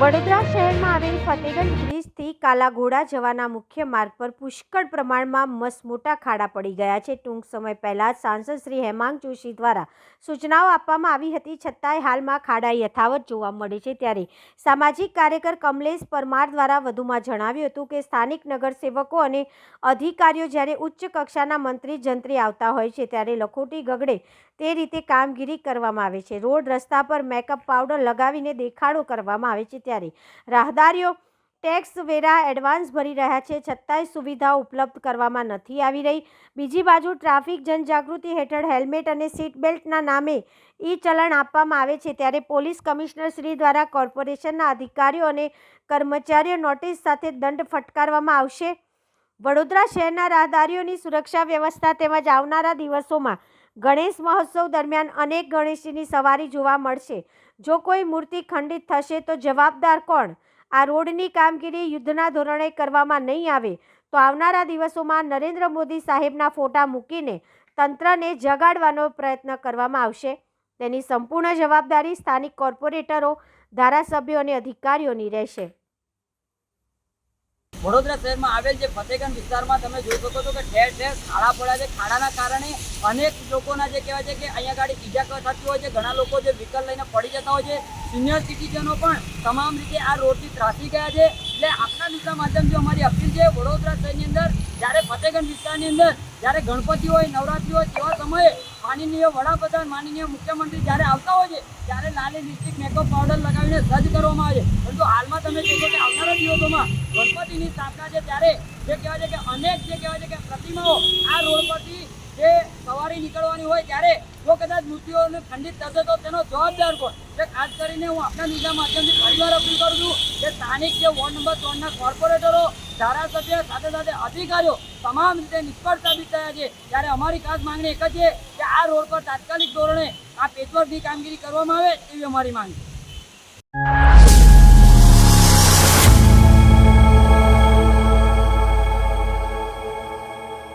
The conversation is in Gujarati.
વડોદરા શહેરમાં આવેલ ફતેગંજ બ્રિજથી કાલાઘોડા જવાના મુખ્ય માર્ગ પર પુષ્કળ પ્રમાણમાં મસમોટા ખાડા પડી ગયા છે. ટૂંક સમય પહેલાં સાંસદ શ્રી હેમાંગ જોશી દ્વારા સૂચનાઓ આપવામાં આવી હતી. છતાંય હાલમાં ખાડા યથાવત જોવા મળે છે ત્યારે સામાજિક કાર્યકર કમલેશ પરમાર દ્વારા વધુમાં જણાવ્યું હતું કે સ્થાનિક નગરસેવકો અને અધિકારીઓ જ્યારે ઉચ્ચ કક્ષાના મંત્રી જંત્રી આવતા હોય છે ત્યારે લખોટી ગગડે તે રીતે કામગીરી કરવામાં આવે છે. રોડ રસ્તા પર મેકઅપ પાવડર લગાવીને દેખાડો કરવામાં આવે છે. ત્યારે રાહદારીઓ ટેક્સ વેરા એડવાન્સ ભરી રહ્યા છે. છતાંય સુવિધાઓ ઉપલબ્ધ કરવામાં નથી આવી રહી. બીજી બાજુ ટ્રાફિક જનજાગૃતિ હેઠળ હેલ્મેટ અને સીટ બેલ્ટના નામે ઈ ચલણ આપવામાં આવે છે. ત્યારે પોલીસ કમિશનર શ્રી દ્વારા કોર્પોરેશનના અધિકારીઓ અને કર્મચારીઓ નોટિસ સાથે દંડ ફટકારવામાં આવશે. વડોદરા શહેરના રાહદારીઓની સુરક્ષા વ્યવસ્થા તેમજ આવનારા દિવસોમાં ગણેશ મહોત્સવ દરમિયાન અનેક ગણેશજીની સવારી જોવા મળશે. જો કોઈ મૂર્તિ ખંડિત થશે તો જવાબદાર કોણ? આ રોડની કામગીરી યુદ્ધના ધોરણે કરવામાં નહીં આવે તો આવનારા દિવસોમાં નરેન્દ્ર મોદી સાહેબના ફોટા મૂકીને તંત્રને જગાડવાનો પ્રયત્ન કરવામાં આવશે. તેની સંપૂર્ણ જવાબદારી સ્થાનિક કોર્પોરેટરો, ધારાસભ્યો અને અધિકારીઓની રહેશે. વડોદરા શહેરમાં આવેલ જે ફતેગંજ વિસ્તારમાં તમે જોઈ શકો છો કે ઠેર ઠેર ખાડા પડ્યા છે. ખાડાના કારણે અનેક લોકોના જે કહેવાય છે કે અહીંયા ગાડી ઈજા થતી હોય છે. ઘણા લોકો જે વ્હીકલ લઈને પડી જતા હોય છે. સિનિયર સિટીઝનો પણ તમામ રીતે આ રોડથી ત્રાસી ગયા છે. એટલે આપના મીડિયા માધ્યમથી અમારી અપીલ છે, વડોદરા શહેરની અંદર, જ્યારે ફતેગંજ વિસ્તારની અંદર, જ્યારે ગણપતિ હોય, નવરાત્રી હોય, તેવા સમયે માનનીય વડાપ્રધાન, માનનીય મુખ્યમંત્રી જ્યારે આવતા હોય છે, ત્યારે લાલી લિપસ્ટિક મેકઅપ પાવડર લગાવીને સજ્જ કરવામાં આવે છે. પરંતુ હાલમાં તમે જોશો કે આવનારા દિવસોમાં ગણપતિની સ્થાપના છે, ત્યારે જે કહેવાય છે કે અનેક જે કહેવાય છે કે પ્રતિમાઓ આ રોડ પરથી જે સવારી નીકળવાની હોય ત્યારે જો કદાચ મૃત્યુઓને ખંડિત થશે તો તેનો જવાબદાર કોણ? એટલે ખાસ કરીને હું આપણા મીડિયા માધ્યમથી ફરીવાર અપીલ કરું છું કે સ્થાનિક જે વોર્ડ નંબર ત્રણના કોર્પોરેટરો, ધારાસભ્ય, સાથે સાથે અધિકારીઓ તમામ રીતે નિષ્ફળ સાબિત થયા છે. ત્યારે અમારી ખાસ માંગણી એક જ છે કે આ રોડ પર તાત્કાલિક ધોરણે આ પેચવર્કની કામગીરી કરવામાં આવે એવી અમારી માંગ છે.